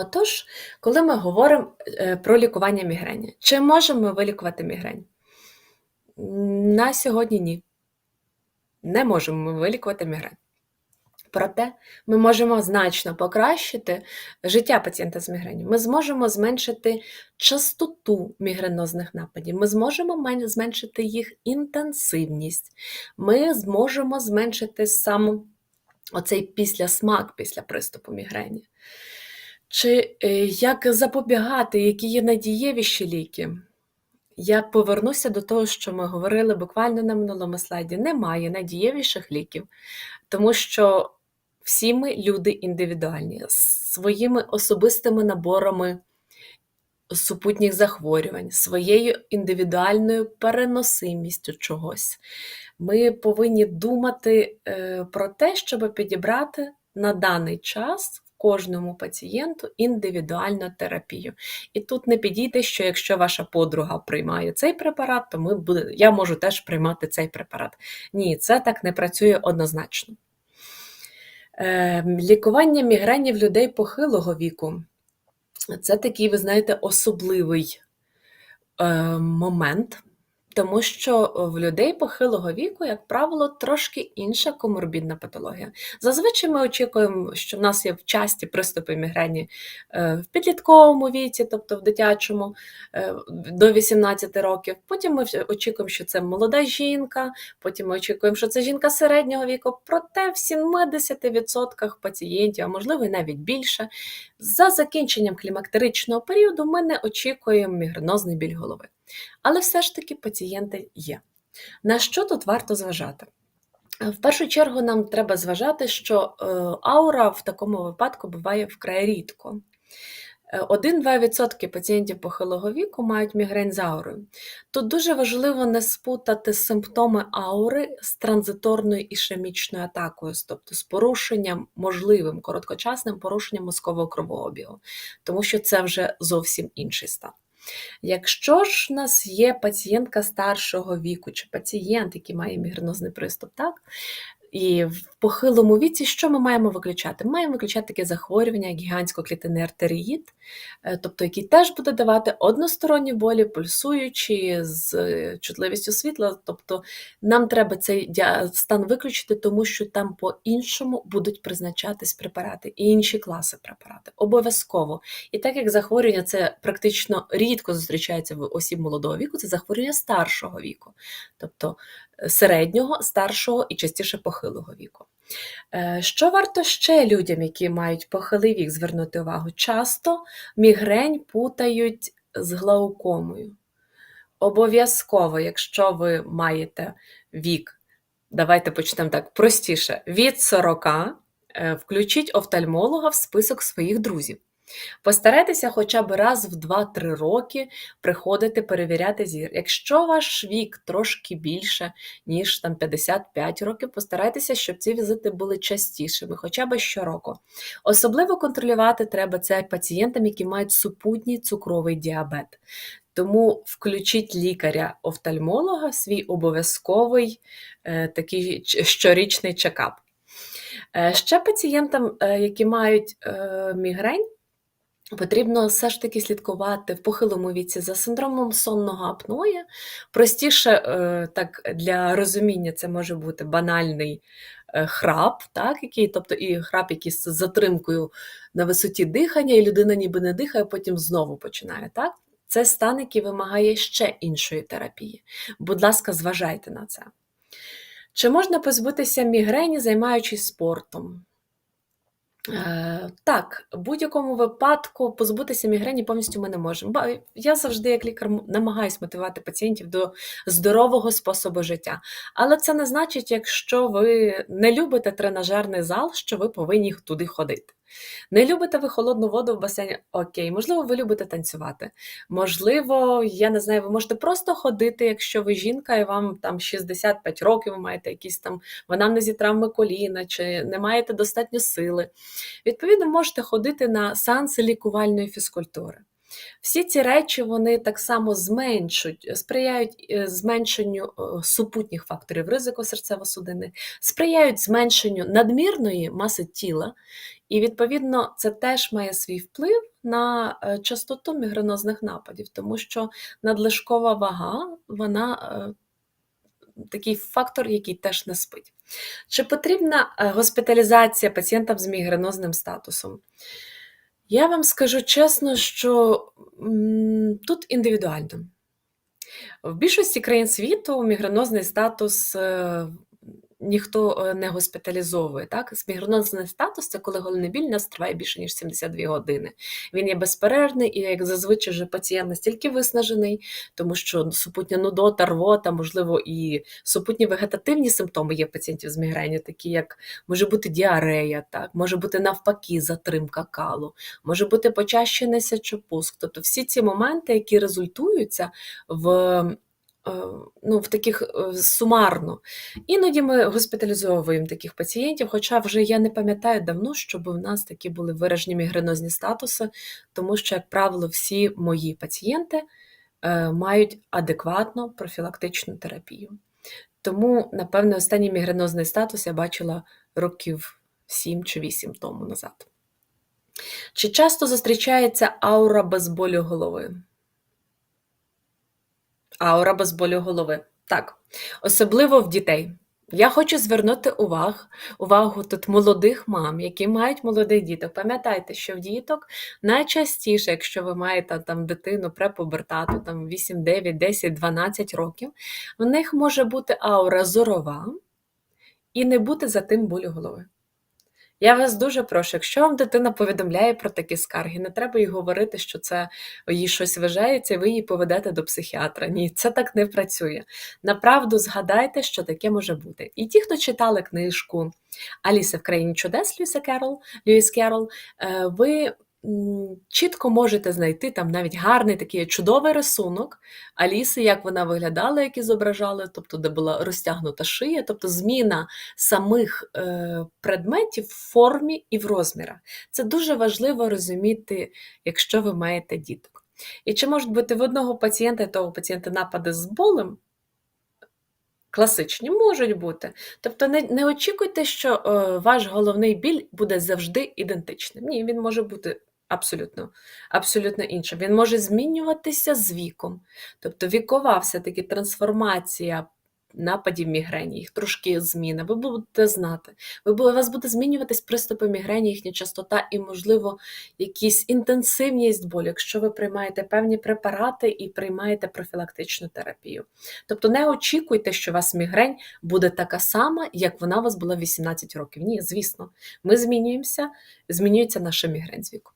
Отож, коли ми говоримо е, про лікування мігрені, чи можемо ми вилікувати мігрень? На сьогодні ні. Не можемо ми вилікувати мігрень. Проте ми можемо значно покращити життя пацієнта з мігренью. Ми зможемо зменшити частоту мігренозних нападів, ми зможемо зменшити їх інтенсивність, ми зможемо зменшити сам оцей післясмак після приступу мігрені. Чи е, як запобігати, які є надієвіші ліки? Я повернуся до того, що ми говорили буквально на минулому слайді. Немає надієвіших ліків, тому що всі ми люди індивідуальні, з своїми особистими наборами супутніх захворювань, своєю індивідуальною переносимістю чогось. Ми повинні думати е, про те, щоб підібрати на даний час кожному пацієнту індивідуальну терапію. І тут не підійде, що якщо ваша подруга приймає цей препарат, то ми буде, я можу теж приймати цей препарат. Ні, це так не працює однозначно. Е, Лікування мігрені людей похилого віку це такий, ви знаєте, особливий е, момент. Тому що в людей похилого віку, як правило, трошки інша коморбідна патологія. Зазвичай ми очікуємо, що в нас є часті приступи мігрені е, в підлітковому віці, тобто в дитячому е, до 18 років. Потім ми очікуємо, що це молода жінка, потім ми очікуємо, що це жінка середнього віку. Проте в 70% пацієнтів, а можливо і навіть більше, за закінченням клімактеричного періоду ми не очікуємо мігренозний біль голови. Але все ж таки пацієнти є. На що тут варто зважати? В першу чергу нам треба зважати, що е, аура в такому випадку буває вкрай рідко. 1-2% пацієнтів похилого віку мають мігрень з аурою. Тут дуже важливо не спутати симптоми аури з транзиторною ішемічною атакою, тобто з порушенням, можливим короткочасним порушенням мозкового кровообігу, тому що це вже зовсім інший стан. Якщо ж у нас є пацієнтка старшого віку, чи пацієнт, який має мігренозний приступ, так, і в похилому віці, що ми маємо виключати? Ми маємо виключати таке захворювання, як гігантсько-клітинний артеріїд, е, тобто який теж буде давати односторонні болі, пульсуючі з е, чутливістю світла. Тобто нам треба цей стан виключити, тому що там по-іншому будуть призначатись препарати і інші класи препарати. Обов'язково. І так як захворювання це практично рідко зустрічається в осіб молодого віку, це захворювання старшого віку. Тобто середнього, старшого і частіше похилого віку. Е, що варто ще людям, які мають похилий вік, звернути увагу? Часто мігрень путають з глаукомою. Обов'язково, якщо ви маєте вік, давайте почнемо так простіше, від 40, е, включіть офтальмолога в список своїх друзів. Постарайтеся хоча б раз в 2-3 роки приходити перевіряти зір. Якщо ваш вік трошки більше, ніж там 55 років, постарайтеся, щоб ці візити були частішими, хоча б щороку. Особливо контролювати треба це пацієнтам, які мають супутній цукровий діабет. Тому включіть лікаря-офтальмолога свій обов'язковий е, такий щорічний чекап. Е, ще пацієнтам, е, які мають е, мігрень, Потрібно все ж таки слідкувати в похилому віці за синдромом сонного апноя. Простіше, е, так, для розуміння, це може бути банальний е, храп, так, який, тобто і храп, який з затримкою на висоті дихання, і людина ніби не дихає, потім знову починає. Так? Це стан, який вимагає ще іншої терапії. Будь ласка, зважайте на це. Чи можна позбутися мігрені, займаючись спортом? Е, так, в будь-якому випадку позбутися мігрені повністю ми не можемо. Я завжди, як лікар, намагаюся мотивувати пацієнтів до здорового способу життя. Але це не значить, якщо ви не любите тренажерний зал, що ви повинні туди ходити. Не любите ви холодну воду в басейні? Окей, можливо, ви любите танцювати. Можливо, я не знаю, ви можете просто ходити, якщо ви жінка, і вам там 65 років, ви маєте якісь там в анамнезі травми коліна, чи не маєте достатньо сили. Відповідно, можете ходити на санси лікувальної фізкультури. Всі ці речі вони так само зменшують, сприяють е, зменшенню е, супутніх факторів ризику серцево-судинних, сприяють зменшенню надмірної маси тіла, і, відповідно, це теж має свій вплив на е, частоту мігренозних нападів, тому що надлишкова вага, вона такий фактор, який теж не спить. Чи потрібна госпіталізація пацієнтам з мігренозним статусом? Я вам скажу чесно, що тут індивідуально. В більшості країн світу мігренозний статус е, ніхто е, не госпіталізовує. Так? Мігренозний статус це коли головний біль нас триває більше, ніж 72 години. Він є безперервний і, як зазвичай, вже пацієнт настільки виснажений, тому що супутня нудота, рвота, можливо, і супутні вегетативні симптоми є пацієнтів з мігрені, такі як може бути діарея, так? може бути навпаки затримка калу, може бути почащений сечопуск. Тобто всі ці моменти, які результуються в ну, в таких е, сумарно. Іноді ми госпіталізовуємо таких пацієнтів, хоча вже я не пам'ятаю давно, щоб у нас такі були виражені мігренозні статуси, тому що, як правило, всі мої пацієнти е, мають адекватну профілактичну терапію. Тому, напевне, останній мігренозний статус я бачила років 7 чи 8 тому назад. Чи часто зустрічається аура без болю голови? Аура без болю голови. Так, особливо в дітей. Я хочу звернути увагу увагу тут молодих мам, які мають молодих діток. Пам'ятайте, що в діток найчастіше, якщо ви маєте там дитину препубертату, там 8, 9, 10, 12 років, в них може бути аура зорова і не бути за тим болю голови. Я вас дуже прошу, якщо вам дитина повідомляє про такі скарги, не треба їй говорити, що це їй щось вважається, ви її поведете до психіатра. Ні, це так не працює. Направду згадайте, що таке може бути. І ті, хто читали книжку Аліса в країні чудес Льюіса Керол, Льюіс Керол, е, ви чітко можете знайти там навіть гарний такий чудовий рисунок Аліси, як вона виглядала, які зображали, тобто, де була розтягнута шия, тобто зміна самих е, предметів в формі і в розмірах. Це дуже важливо розуміти, якщо ви маєте діток. І чи можуть бути в одного пацієнта і того пацієнта напади з болем? Класичні можуть бути. Тобто не не очікуйте, що е, ваш головний біль буде завжди ідентичним. Ні, він може бути Абсолютно абсолютно інше. Він може змінюватися з віком. Тобто вікова все-таки трансформація нападів мігрені, їх трошки зміна. Ви будете знати. Ви, у вас буде змінюватись приступи мігрені, їхня частота і, можливо, якісь інтенсивність болю, якщо ви приймаєте певні препарати і приймаєте профілактичну терапію. Тобто не очікуйте, що у вас мігрень буде така сама, як вона у вас була 18 років. Ні, звісно, ми змінюємося, змінюється наша мігрень з віку.